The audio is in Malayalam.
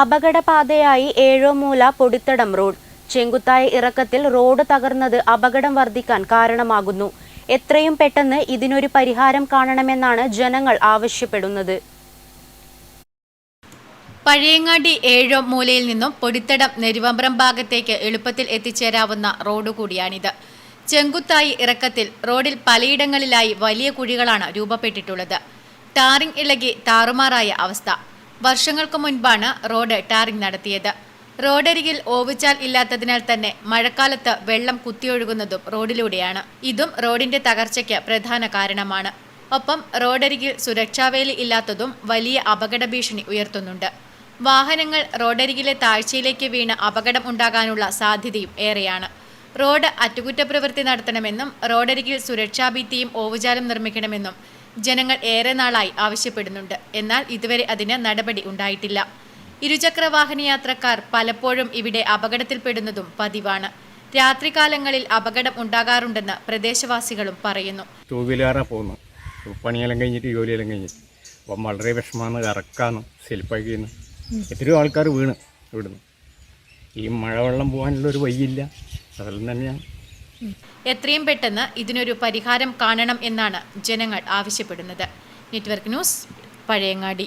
അപകടപാതയായി ഏഴോമൂല പൊടിത്തടം റോഡ്. ചെങ്കുത്തായ ഇറക്കത്തിൽ റോഡ് തകർന്നത് അപകടം വർദ്ധിക്കാൻ കാരണമാകുന്നു. എത്രയും പെട്ടെന്ന് ഇതിനൊരു പരിഹാരം കാണണമെന്നാണ് ജനങ്ങൾ ആവശ്യപ്പെടുന്നത്. പഴയങ്ങാടി ഏഴോ മൂലയിൽ നിന്നും പൊടിത്തടം നെരുവമ്പ്രം ഭാഗത്തേക്ക് എളുപ്പത്തിൽ എത്തിച്ചേരാവുന്ന റോഡ് കൂടിയാണിത്. ചെങ്കുത്തായി ഇറക്കത്തിൽ റോഡിൽ പലയിടങ്ങളിലായി വലിയ കുഴികളാണ് രൂപപ്പെട്ടിട്ടുള്ളത്. ടാറിംഗ് ഇളകി താറുമാറായ അവസ്ഥ. വർഷങ്ങൾക്ക് മുൻപാണ് റോഡ് ടാറിംഗ് നടത്തിയത്. റോഡരികിൽ ഓവുചാൽ ഇല്ലാത്തതിനാൽ തന്നെ മഴക്കാലത്ത് വെള്ളം കുത്തിയൊഴുകുന്നതും റോഡിലൂടെയാണ്. ഇതും റോഡിന്റെ തകർച്ചയ്ക്ക് പ്രധാന കാരണമാണ്. ഒപ്പം റോഡരികിൽ സുരക്ഷാവേലി ഇല്ലാത്തതും വലിയ അപകട ഭീഷണി ഉയർത്തുന്നുണ്ട്. വാഹനങ്ങൾ റോഡരികിലെ താഴ്ചയിലേക്ക് വീണ് അപകടം ഉണ്ടാകാനുള്ള സാധ്യതയും ഏറെയാണ്. റോഡ് അറ്റകുറ്റപ്രവൃത്തി നടത്തണമെന്നും റോഡരികിൽ സുരക്ഷാ സുരക്ഷാഭിത്തിയും ഓവുചാലും നിർമ്മിക്കണമെന്നും ജനങ്ങൾ ഏറെ നാളായി ആവശ്യപ്പെടുന്നുണ്ട്. എന്നാൽ ഇതുവരെ അതിന് നടപടി ഉണ്ടായിട്ടില്ല. ഇരുചക്ര വാഹന യാത്രക്കാർ പലപ്പോഴും ഇവിടെ അപകടത്തിൽപ്പെടുന്നതും പതിവാണ്. രാത്രികാലങ്ങളിൽ അപകടം ഉണ്ടാകാറുണ്ടെന്ന് പ്രദേശവാസികളും പറയുന്നു. ടൂ വീലറാണ് പോകുന്നത് പണിയെല്ലാം കഴിഞ്ഞിട്ട് ജോലിയെല്ലാം കഴിഞ്ഞിട്ട്. അപ്പം വളരെ വിഷമമാണ്. ഇറക്കാന്ന് സെൽപ്പാക്കിന്ന് എത്രയോ ആൾക്കാർ വീണ് ഇവിടുന്ന്. ഈ മഴവെള്ളം പോകാനുള്ള ഒരു വഴിയില്ല. അതെല്ലാം തന്നെയാണ്. എത്രയും പെട്ടെന്ന് ഇതിനൊരു പരിഹാരം കാണണം എന്നാണ് ജനങ്ങൾ ആവശ്യപ്പെടുന്നത്. Network news Pazhayangadi.